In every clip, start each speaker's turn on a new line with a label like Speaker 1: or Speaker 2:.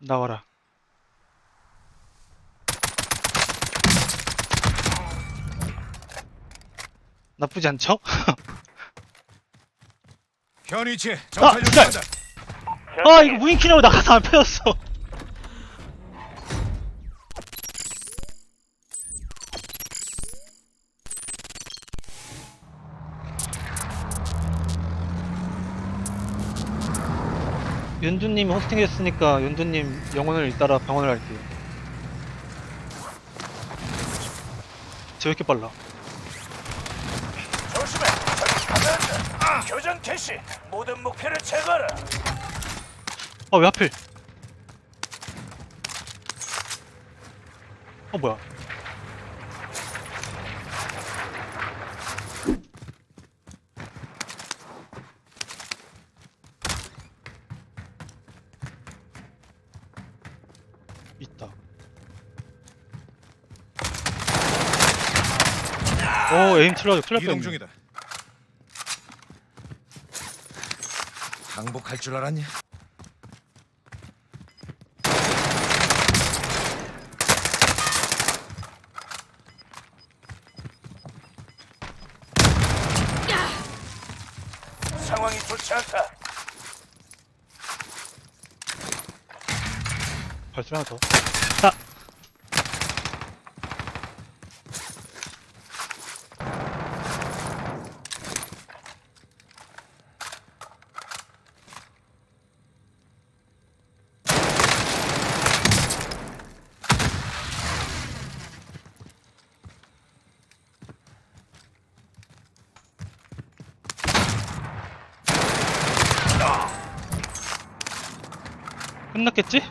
Speaker 1: 나와라. 나쁘지 않죠?
Speaker 2: 현 위치에
Speaker 1: 아,
Speaker 2: 정찰
Speaker 1: 진짜!
Speaker 2: 요청한다.
Speaker 1: 아 이거 무인키라고 나가서 안 펴졌어. 연두님 호스팅 했으니까 연두님 영혼을 잇따라 병원을 갈게요. 쟤왜 이렇게 빨라?
Speaker 3: 조심해. 저기 가다한다. 교전 개시. 모든 목표를 제거하라.
Speaker 1: 아 왜 하필? 어 뭐야? 있다. 오 에임 틀려져 큰일
Speaker 2: 이동
Speaker 1: 날 뻔했네.
Speaker 2: 중이다. 항복할 줄 알았냐?
Speaker 3: 상황이 좋지 않다.
Speaker 1: 발소리 하나 더. 자. 끝났겠지?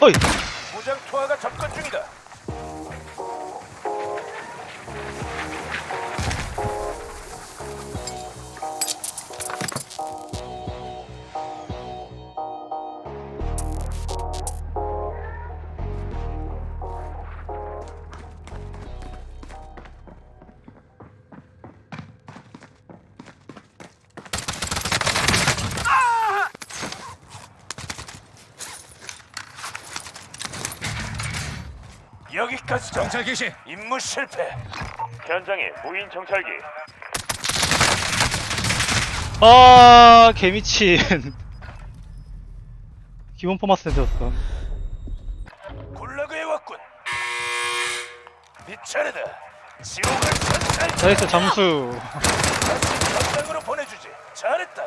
Speaker 1: 어이!
Speaker 3: 무장 투하가 접근 중이다. 여기까지다.
Speaker 2: 정찰 개시.
Speaker 3: 임무 실패. 현장에 무인 정찰기.
Speaker 1: 아 개미친 기본 포마스 센터였어
Speaker 3: 굴라그에 왔군. 네 차례다. 지옥을 천천히
Speaker 1: 나이스 잠수
Speaker 3: 다시 전장으로 보내주지. 잘했다.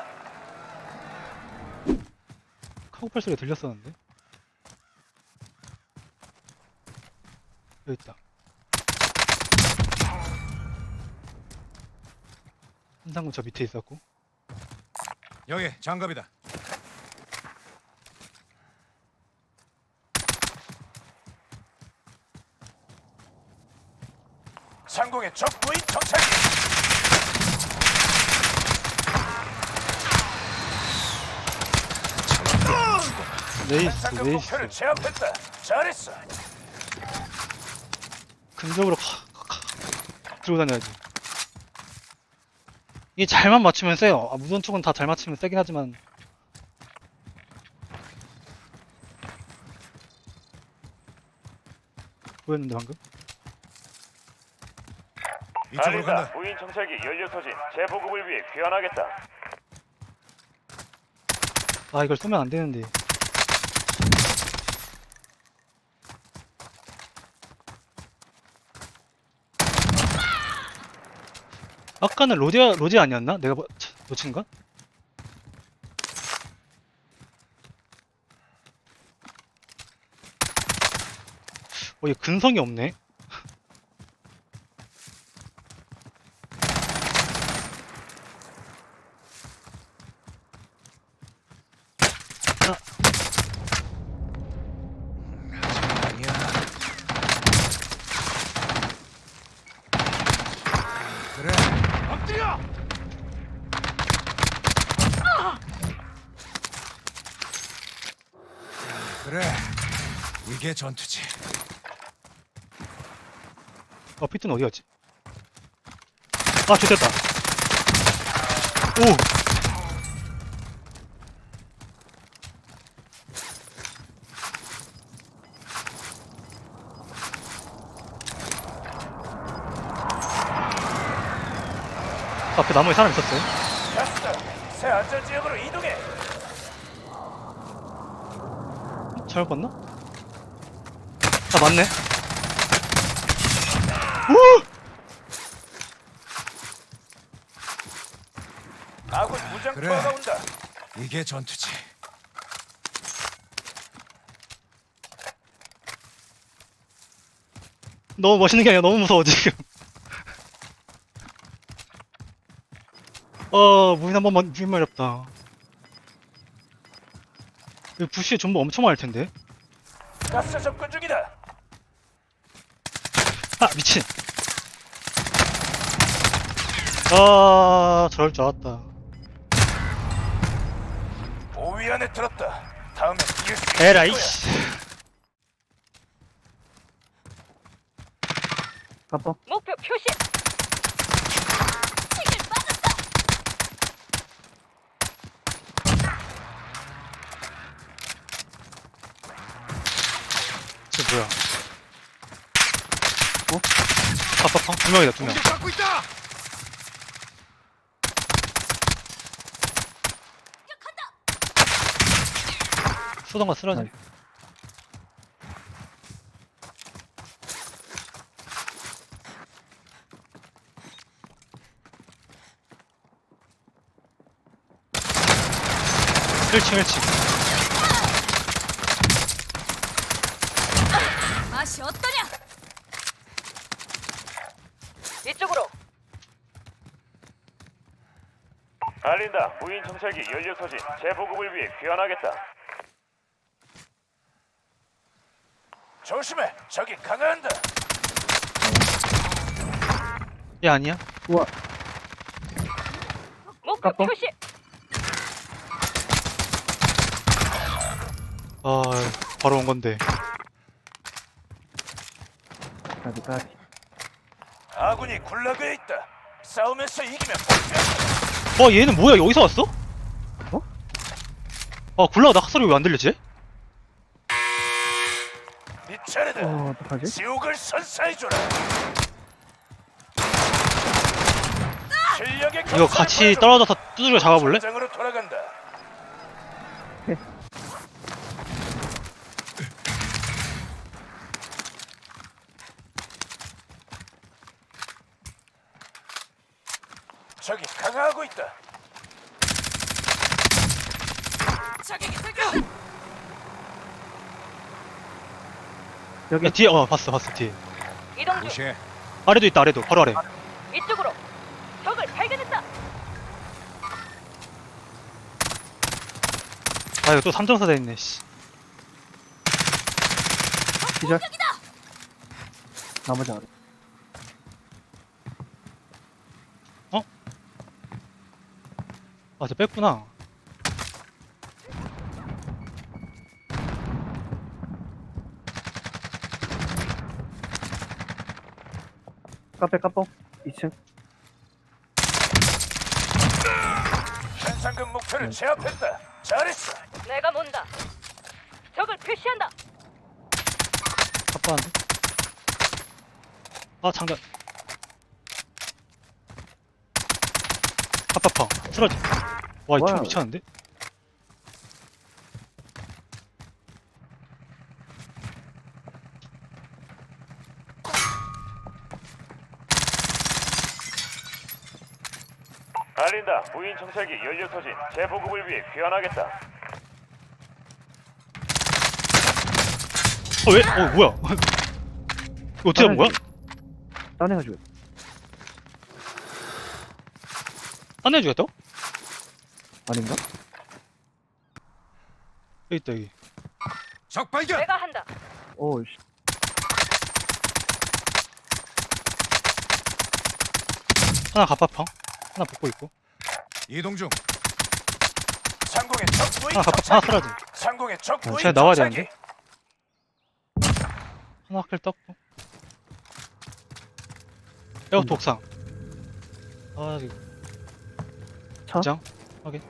Speaker 1: 카고팔 소리가 들렸었는데 여기 있다 한상구 저 밑에 있었고
Speaker 2: 여기 장갑이다.
Speaker 3: 상공의 적 무인 정찰기.
Speaker 1: 레이스
Speaker 3: 상급
Speaker 1: 레이스
Speaker 3: 목표를 제압했다. 잘했어.
Speaker 1: 근접으로 팍, 팍, 팍 들고 다녀야지. 이게 잘만 맞추면 세요. 아, 무선 쪽은 다 잘 맞추면 세긴 하지만. 보였는데 방금?
Speaker 2: 이쪽으로 간다.
Speaker 3: 무인 정찰기 연료 소진. 재보급을 위해 귀환하겠다.
Speaker 1: 아 이걸 쏘면 안 되는데 아까는 로디아 로디 아니었나? 내가 뭐, 차, 놓친 건? 어, 얘 근성이 없네.
Speaker 2: 그게 전투지.
Speaker 1: 어, 피트는 어디 갔지? 아, 좋됐다. 오! 앞에 나무에 사람 있었어.
Speaker 3: 새 안전 지역으로 이동해.
Speaker 1: 잘못 봤나? 아 맞네. 우!
Speaker 3: 아군 무장
Speaker 2: 그래.
Speaker 3: 투하가 온다.
Speaker 2: 이게 전투지.
Speaker 1: 너무 멋있는 게 아니라 너무 무서워 지금. 어 무인 한 번만 무인 마렵다. 이 부시에 전부 엄청 많을 텐데.
Speaker 3: 가스 접근 중이다.
Speaker 1: 아 미친. 아 저럴 줄 알았다.
Speaker 3: 5위 안에 들었다. 다음엔 이길 수 있을
Speaker 1: 에라이
Speaker 3: 거야.
Speaker 1: 씨.
Speaker 4: 목표 표시.
Speaker 1: 저 뭐야? 어? 아빠팡 두 명이다 두 명.
Speaker 2: 공격받고 있다.
Speaker 1: 쏘던가 쓰러져.
Speaker 5: 나이스.
Speaker 1: 일층일층
Speaker 4: 맛이 어떠냐? 이쪽으로.
Speaker 3: 알린다. 무인 정찰기 연료 소진 재보급을 위해 귀환하겠다. 조심해. 적이 강화한다.
Speaker 1: 얘 아니야?
Speaker 5: 우와.
Speaker 4: 목표. 표시.
Speaker 1: 아 바로 온 건데.
Speaker 5: 까비 까비.
Speaker 3: 아군이 굴락에 있다. 싸우면서 이기면 복귀한다.
Speaker 1: 와 얘는 뭐야 여기서 왔어?
Speaker 5: 어?
Speaker 1: 아 굴라가 나 소리 왜 안 들리지?
Speaker 3: 네 차례다.
Speaker 5: 어 어떡하지?
Speaker 3: 지옥을 선사해줘라. 실력의
Speaker 1: 이거 같이 떨어져서 두드려 잡아볼래?
Speaker 3: 장으로 돌아간다. 있다.
Speaker 4: 적에게 들켜.
Speaker 5: 여기
Speaker 1: 야 뒤에 어 봤어 봤어 뒤에.
Speaker 4: 이동 중.
Speaker 1: 아래도 있다 아래도 바로 아래.
Speaker 4: 이쪽으로. 적을 발견했다.
Speaker 1: 아 이거 또 3점사 돼 있네 씨.
Speaker 5: 시작. 나머지 아래.
Speaker 1: 아 저 뺐구나.
Speaker 5: 카페 깜빡. 2층.
Speaker 3: 현상금 목표를 제압했다. 잘했어.
Speaker 4: 내가 몬다. 적을 표시한다.
Speaker 1: 갑바한데? 아 장전. 파파파 쓰러져. 와이총
Speaker 5: 와우.
Speaker 1: 미쳤는데?
Speaker 3: 알린다. 무인 정찰기 연료 소진 재보급을 위해 귀환하겠다.
Speaker 1: 어 왜? 어 뭐야? 이거 어떻게 한 거야?
Speaker 5: 딴 애가 죽여.
Speaker 1: 딴애 죽였다고?
Speaker 5: 아닌가?
Speaker 1: 여기 있다 여기.
Speaker 2: 적 발견.
Speaker 4: 내가 한다.
Speaker 5: 오 씨.
Speaker 1: 하나 갑바팡 하나 붙고 있고
Speaker 2: 이동 중.
Speaker 3: 상공의 적 무인
Speaker 1: 하나 갑바팡 하나. 쓰러져.
Speaker 3: 상공의 적
Speaker 1: 어,
Speaker 3: 무인
Speaker 1: 쟤 나와야
Speaker 3: 정찰기.
Speaker 1: 되는데? 하나 학길 떴고. 에어트 옥상. 아 이거
Speaker 5: 차?
Speaker 1: 부정? 확인.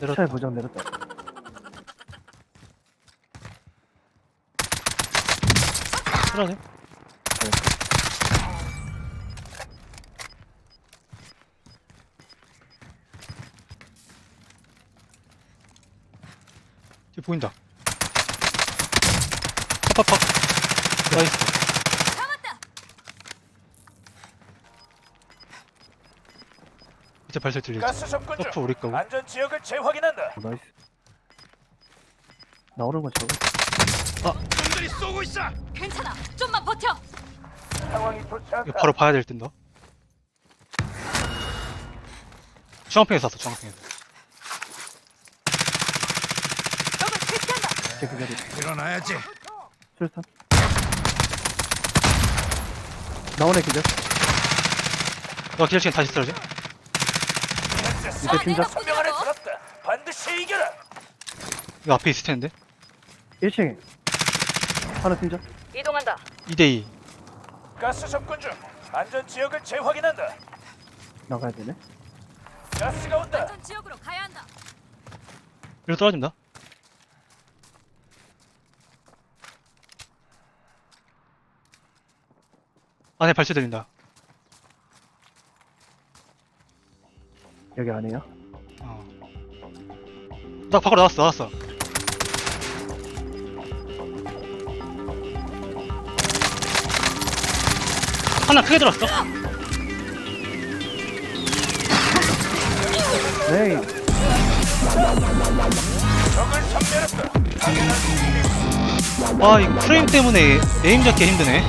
Speaker 1: 내렸다.
Speaker 5: 부정 내렸다.
Speaker 1: 그러네. 보인다. 팍팍팍. 나이스. 이제?
Speaker 3: 가스 접근
Speaker 1: 서프
Speaker 3: 중.
Speaker 1: 우리 거고.
Speaker 3: 안전 지역을 재확인한다.
Speaker 5: 어, 나이스. 나오는 건 저거.
Speaker 2: 놈들이 쏘고 있어.
Speaker 4: 괜찮아. 좀만 버텨.
Speaker 3: 상황이
Speaker 1: 이거
Speaker 3: 좋지않다.
Speaker 1: 바로 봐야 될 듯, 너. 중앙평에서 쐈어.
Speaker 4: 적을.
Speaker 5: 제 그자리.
Speaker 2: 일어나야지.
Speaker 5: 술탄. 나오네 기절.
Speaker 1: 너 기절시간 다시 쓰러지?
Speaker 3: 현재
Speaker 5: 이제 팀장.
Speaker 3: 선명 안에 들었다. 반드시 이겨라.
Speaker 1: 이거 앞에 있을 텐데.
Speaker 5: 1층에. 하나 팀장.
Speaker 4: 이동한다.
Speaker 1: 2대2.
Speaker 3: 가스 접근 중. 안전 지역을 재확인한다.
Speaker 5: 나가야 되네.
Speaker 3: 가스가 온다.
Speaker 4: 안전 지역으로 가야 한다.
Speaker 1: 이리로 떨어진다. 안에 발소 들린다.
Speaker 5: 여기 안에요.
Speaker 1: 어. 나 밖으로 나왔어, 나왔어. 하나 크게 들었어.
Speaker 3: 섬멸했다.
Speaker 1: 아, 이 프레임 때문에 에임 잡기 힘드네.